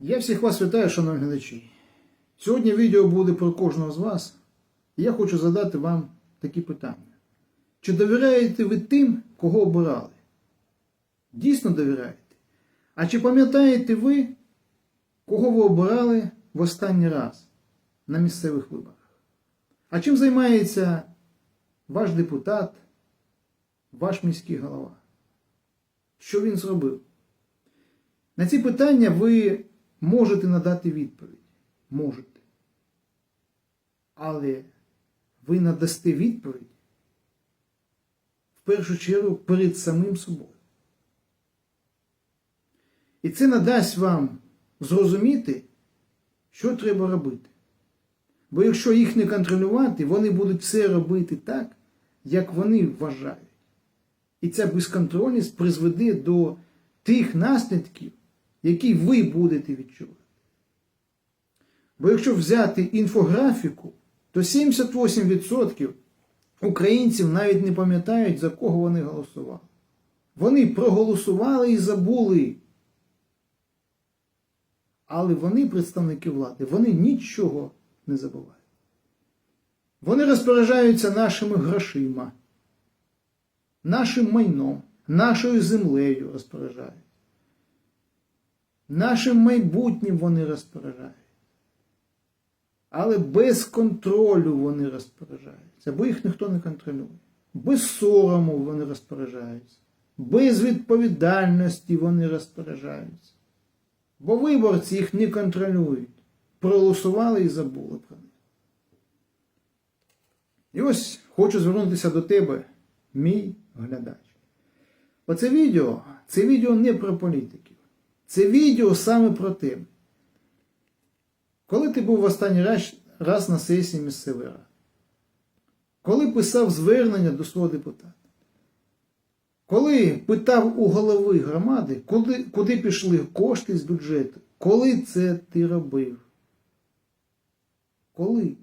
Я всіх вас вітаю, шановні глядачі. Сьогодні відео буде про кожного з вас. І я хочу задати вам такі питання. Чи довіряєте ви тим, кого обирали? Дійсно довіряєте? А чи пам'ятаєте ви, кого ви обирали в останній раз на місцевих виборах? А чим займається ваш депутат, ваш міський голова? Що він зробив? На ці питання ви можете надати відповідь. Можете. Але ви надасте відповідь в першу чергу перед самим собою. І це надасть вам зрозуміти, що треба робити. Бо якщо їх не контролювати, вони будуть все робити так, як вони вважають. І ця безконтрольність призведе до тих наслідків, які ви будете відчувати. Бо якщо взяти інфографіку, то 78% українців навіть не пам'ятають, за кого вони голосували. Вони проголосували і забули. Але вони, представники влади, вони нічого не забувають. Вони розпоряджаються нашими грошима, нашим майном, нашою землею розпоряджають. Нашим майбутнім вони розпоряджають. Але без контролю вони розпоряджаються, бо їх ніхто не контролює. Без сорому вони розпоряджаються, без відповідальності вони розпоряджаються. Бо виборці їх не контролюють. Проголосували і забули про них. І ось хочу звернутися до тебе, мій глядач. Оце відео, це відео не про політиків. Це відео саме про тебе. Коли ти був в останній раз, раз на сесії місцевої ради? Коли писав звернення до свого депутата? Коли питав у голови громади, куди, куди пішли кошти з бюджету? Коли це ти робив? Коли?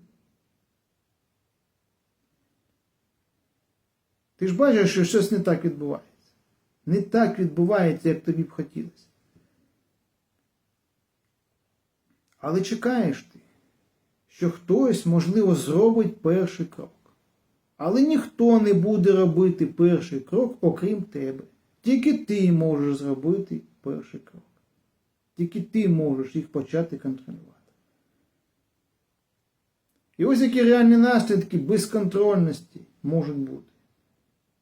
Ти ж бачиш, що щось не так відбувається. Не так відбувається, як тобі б хотілося. Але чекаєш ти, що хтось, можливо, зробить перший крок. Але ніхто не буде робити перший крок, окрім тебе. Тільки ти можеш зробити перший крок. Тільки ти можеш їх почати контролювати. І ось які реальні наслідки безконтрольності можуть бути.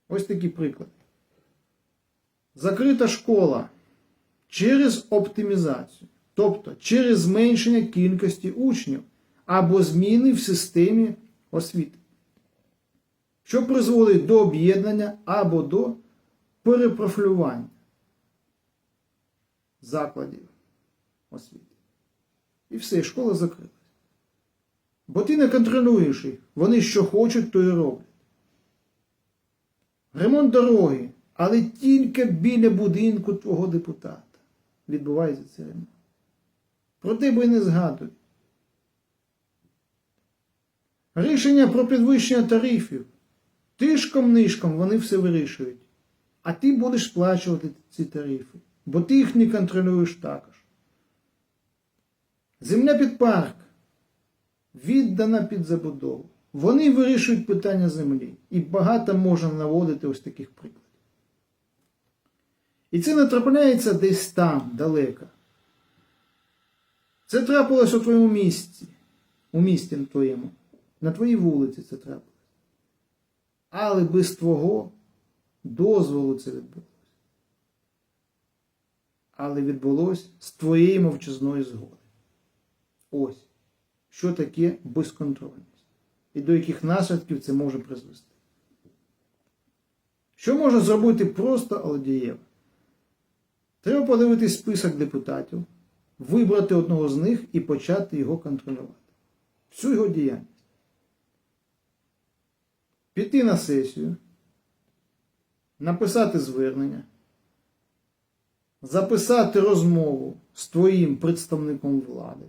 Ось такі приклади. Закрита школа через оптимізацію, тобто через зменшення кількості учнів або зміни в системі освіти, що призводить до об'єднання або до перепрофілювання закладів освіти. І все, школа закрилась. Бо ти не контролюєш їх. Вони що хочуть, то і роблять. Ремонт дороги, але тільки біля будинку твого депутата відбувається цей ремонт. Про тебе не згадують. Рішення про підвищення тарифів. Тишком-нишком вони все вирішують. А ти будеш сплачувати ці тарифи, бо ти їх не контролюєш також. Земля під парк віддана під забудову. Вони вирішують питання землі. І багато можна наводити ось таких прикладів. І це не трапляється десь там, далеко. Це трапилось у твоєму місті, у місті твоєму, на твоїй вулиці це трапилось. Але без твого дозволу це відбулося. Але відбулося з твоєї мовчазної згоди. Ось, що таке безконтрольність і до яких наслідків це може призвести. Що можна зробити просто, але дієво? Треба подивитись список депутатів, вибрати одного з них і почати його контролювати. Всю його діяльність. Піти на сесію, написати звернення, записати розмову з твоїм представником влади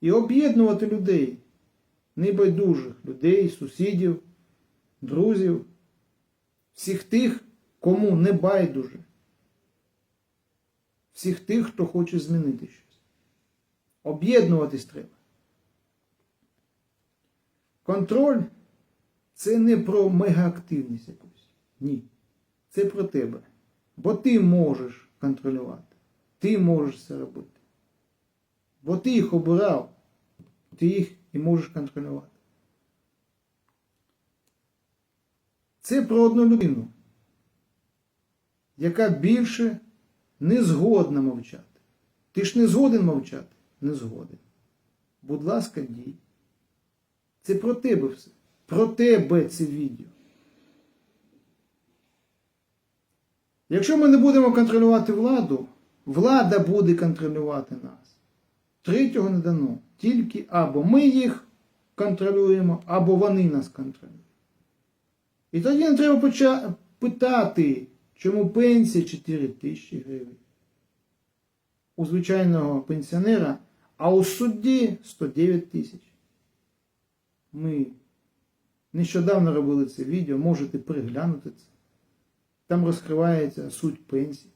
і об'єднувати людей, небайдужих людей, сусідів, друзів, всіх тих, кому не байдуже. Всіх тих, хто хоче змінити щось. Об'єднуватись треба. Контроль це не про мегаактивність якусь. Ні. Це про тебе. Бо ти можеш контролювати. Ти можеш це робити. Бо ти їх обирав, ти їх і можеш контролювати. Це про одну людину, яка більше не згодна мовчати. Ти ж не згоден мовчати? Не згоден. Будь ласка, дій. Це про тебе все. Про тебе це відео. Якщо ми не будемо контролювати владу, влада буде контролювати нас. Третього не дано. Тільки або ми їх контролюємо, або вони нас контролюють. І тоді не треба питати, чому пенсія 4 тисячі гривень. У звичайного пенсіонера, а у судді 109 тисяч. Ми нещодавно робили це відео, можете переглянути це. Там розкривається суть пенсії.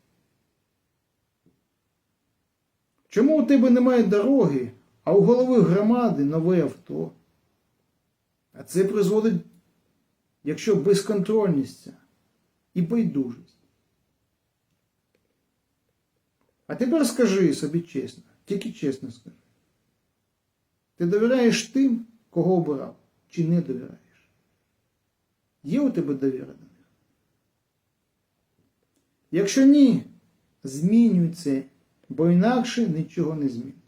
Чому у тебе немає дороги, а у голови громади нове авто? А це призводить, якщо безконтрольність і байдужість. А тепер скажи собі чесно, тільки чесно скажи. Ти довіряєш тим, кого обирав, чи не довіряєш? Є у тебе довіра до них? Якщо ні, змінюй це, бо інакше нічого не зміниться.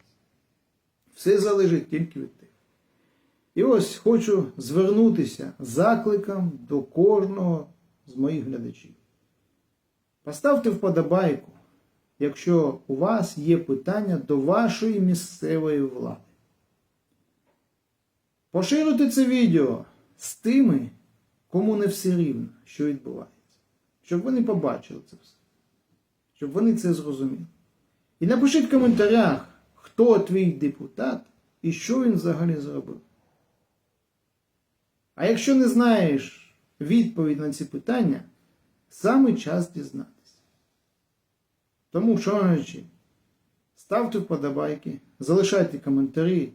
Все залежить тільки від тебе. І ось хочу звернутися закликом до кожного з моїх глядачів. Поставте вподобайку, якщо у вас є питання до вашої місцевої влади. Поширюйте це відео з тими, кому не все рівно, що відбувається. Щоб вони побачили це все. Щоб вони це зрозуміли. І напишіть в коментарях, хто твій депутат і що він взагалі зробив. А якщо не знаєш відповідь на ці питання, саме час дізнатися. Тому, шановні, ставте вподобайки, залишайте коментарі,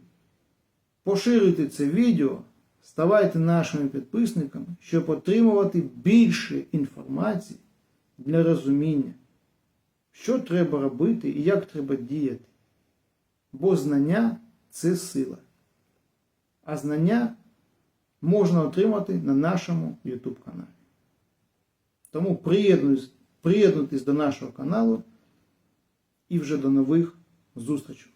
поширюйте це відео, ставайте нашими підписниками, щоб отримувати більше інформації для розуміння, що треба робити і як треба діяти. Бо знання це сила. А знання можна отримати на нашому YouTube каналі. Тому приєднуйтесь до нашого каналу і вже до нових зустрічей.